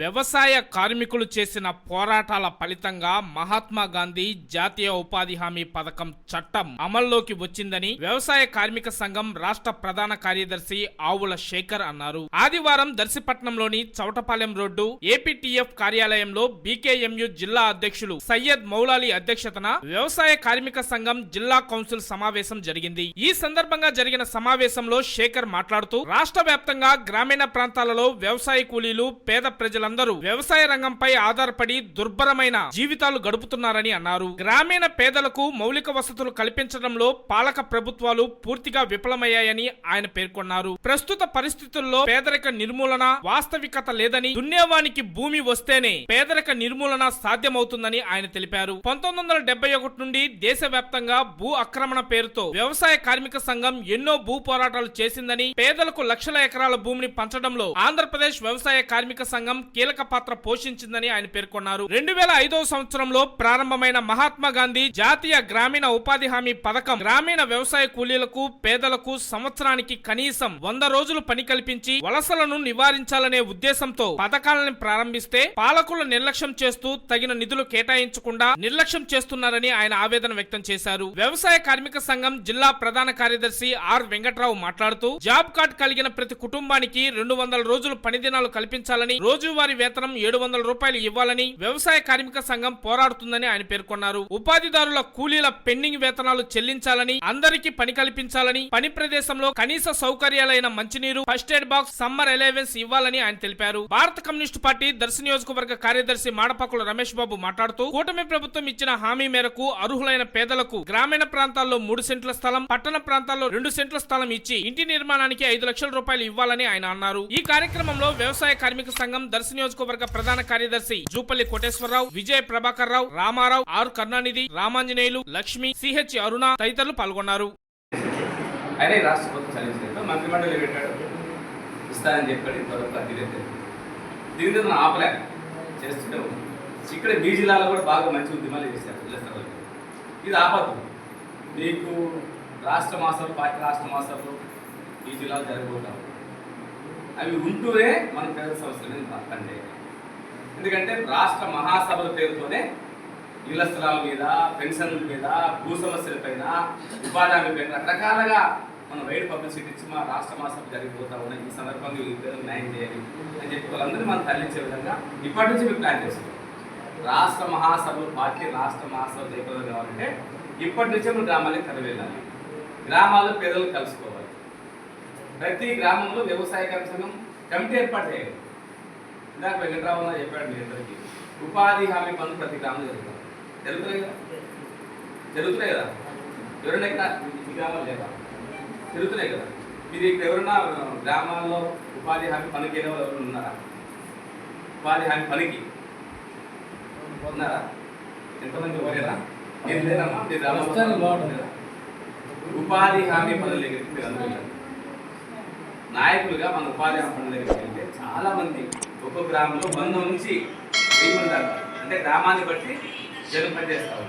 వ్యవసాయ కార్మికులు చేసిన పోరాటాల ఫలితంగా మహాత్మా గాంధీ జాతీయ ఉపాధి హామీ పథకం చట్టం అమల్లోకి వచ్చిందని వ్యవసాయ కార్మిక సంఘం రాష్ట్ర ప్రధాన కార్యదర్శి ఆవుల శేఖర్ అన్నారు. ఆదివారం దర్శిపట్నంలోని చౌటపాలెం రోడ్డు ఏపీటీఎఫ్ కార్యాలయంలో బీకేఎంయు జిల్లా అధ్యక్షులు సయ్యద్ మౌలాలి అధ్యక్షతన వ్యవసాయ కార్మిక సంఘం జిల్లా కౌన్సిల్ సమావేశం జరిగింది. ఈ సందర్భంగా జరిగిన సమావేశంలో శేఖర్ మాట్లాడుతూ రాష్ట్ర వ్యాప్తంగా గ్రామీణ ప్రాంతాలలో వ్యవసాయ కూలీలు పేద వారందరూ వ్యవసాయ రంగంపై ఆధారపడి దుర్భరమైన జీవితాలు గడుపుతున్నారని అన్నారు. గ్రామీణ పేదలకు మౌలిక వసతులు కల్పించడంలో పాలక ప్రభుత్వాలు పూర్తిగా విఫలమయ్యాయని ఆయన పేర్కొన్నారు. ప్రస్తుత పరిస్థితుల్లో పేదరిక నిర్మూలన వాస్తవికత లేదని దున్నేవానికి భూమి వస్తేనే పేదరిక నిర్మూలన సాధ్యమవుతుందని ఆయన తెలిపారు. పంతొమ్మిది వందల డెబ్బై ఒకటి నుండి దేశవ్యాప్తంగా భూ ఆక్రమణ పేరుతో వ్యవసాయ కార్మిక సంఘం ఎన్నో భూ పోరాటాలు చేసిందని పేదలకు లక్షల ఎకరాల భూమిని పంచడంలో ఆంధ్రప్రదేశ్ వ్యవసాయ కార్మిక సంఘం కీలక పాత్ర పోషించిందని ఆయన పేర్కొన్నారు. రెండు వేల ఐదవ సంవత్సరంలో ప్రారంభమైన మహాత్మా గాంధీ జాతీయ గ్రామీణ ఉపాధి హామీ పథకం గ్రామీణ వ్యవసాయ కూలీలకు పేదలకు సంవత్సరానికి కనీసం వంద రోజులు పని కల్పించి వలసలను నివారించాలనే ఉద్దేశంతో పథకాలను ప్రారంభిస్తే పాలకులు నిర్లక్ష్యం చేస్తూ తగిన నిధులు కేటాయించకుండా నిర్లక్ష్యం చేస్తున్నారని ఆయన ఆవేదన వ్యక్తం చేశారు. వ్యవసాయ కార్మిక సంఘం జిల్లా ప్రధాన కార్యదర్శి ఆర్ వెంకట్రావు మాట్లాడుతూ జాబ్ కార్డ్ కలిగిన ప్రతి కుటుంబానికి రెండు వందల రోజులు పని దినాలు కల్పించాలని రోజువారీ వేతనం ఏడు వందల రూపాయలు ఇవ్వాలని వ్యవసాయ కార్మిక సంఘం పోరాడుతుందని ఆయన పేర్కొన్నారు. ఉపాధిదారుల కూలీల పెండింగ్ వేతనాలు చెల్లించాలని అందరికీ పని కల్పించాలని పని ప్రదేశంలో కనీస సౌకర్యాలైన మంచినీరు first aid box summer allowance ఇవ్వాలని ఆయన తెలిపారు. భారత కమ్యూనిస్టు పార్టీ దర్శ నియోజకవర్గ కార్యదర్శి మాడపాకుల రమేష్ బాబు మాట్లాడుతూ కూటమి ప్రభుత్వం ఇచ్చిన హామీ మేరకు అర్హులైన పేదలకు గ్రామీణ ప్రాంతాల్లో మూడు సెంట్ల స్థలం పట్టణ ప్రాంతాల్లో రెండు సెంట్ల స్థలం ఇచ్చి ఇంటి నిర్మాణానికి ఐదు లక్షల రూపాయలు ఇవ్వాలని ఆయన అన్నారు. ఈ కార్యక్రమంలో వ్యవసాయ కార్మిక సంఘం దర్శ నియోజకవర్గ ప్రధాన కార్యదర్శి జూపల్లి కోటేశ్వరరావు విజయ ప్రభాకర్ రావు రామారావు ఆర్ కరుణానిధి రామాంజనేయులు లక్ష్మి సిహెచ్ అరుణ తదితరులు పాల్గొన్నారు. ఆయన ఈ రాష్ట్ర మంత్రిమండలి పెట్టాడు. ఇస్తానని చెప్పాడు. ఇంతవరకు అది దీని మీద మనం చేస్తుంటే ఇక్కడ మీ జిల్లాలో కూడా బాగా మంచి ఉద్యమాలు చేశారు జిల్లా ఇది ఆపద్దు మీకు రాష్ట్ర మాసాలు పార్టీ రాష్ట్ర మాసాలు ఈ జిల్లాలో జరగబోతాం అవి ఉంటూనే మన పేద సమస్యలు మీద పనిచేయాలి ఎందుకంటే రాష్ట్ర మహాసభల పేరుతోనే ఇళ్ళ స్థలాల మీద పెన్షన్ల మీద భూ సమస్యల పైన ఉపాధి హామీ పైన రకరకాలుగా మనం వైడ్ పబ్లిసిటీ ఇచ్చి మా రాష్ట్ర మహాసభ జరిగిపోతా ఉన్నాయి ఈ సందర్భంగా ఈ పేరు న్యాయం చేయాలి అని చెప్పి వాళ్ళందరూ మనం తరలించే విధంగా ఇప్పటి నుంచి మేము ప్లాన్ చేస్తున్నాం. రాష్ట్ర మహాసభలు పార్టీ రాష్ట్ర మహాసభ జయప్రదం కావాలంటే ఇప్పటి నుంచే మనం గ్రామాలకు తరలి వెళ్ళాలి. గ్రామాల్లో పేదలు కలుసుకోవాలి. ప్రతి గ్రామంలో వ్యవసాయ సంఘం కమిటీ ఏర్పాటు చేయాలి. ఇందాక వెంకటరావు చెప్పాడు మీ అందరికీ. ఉపాధి హామీ పనులు ప్రతి గ్రామంలో జరుగుతాయి. జరుగుతున్నాయి కదా? జరుగుతున్నాయి కదా? ఎవరైనా ఇక్కడ ఈ గ్రామాలు లేదా? జరుగుతున్నాయి కదా? మీరు ఇక్కడ ఎవరైనా గ్రామాల్లో ఉపాధి హామీ పనికి వెళ్ళే వాళ్ళు ఎవరైనా ఉన్నారా? ఉపాధి హామీ పనికి? ఉన్నారా? ఎంతమంది ఎవరైనా మీరు లేదమ్మా మీ గ్రామంలో? ఉపాధి హామీ పనుల వెళ్ళండి. నాయకులుగా మన ఉపాధి హామీ పనుల దగ్గరికి వెళ్తే చాలా మంది ఒక్కొక్క గ్రామంలో వంద నుంచి వెయ్యి ఉంటారు అంటే గ్రామాన్ని బట్టి జనం పనిచేస్తారు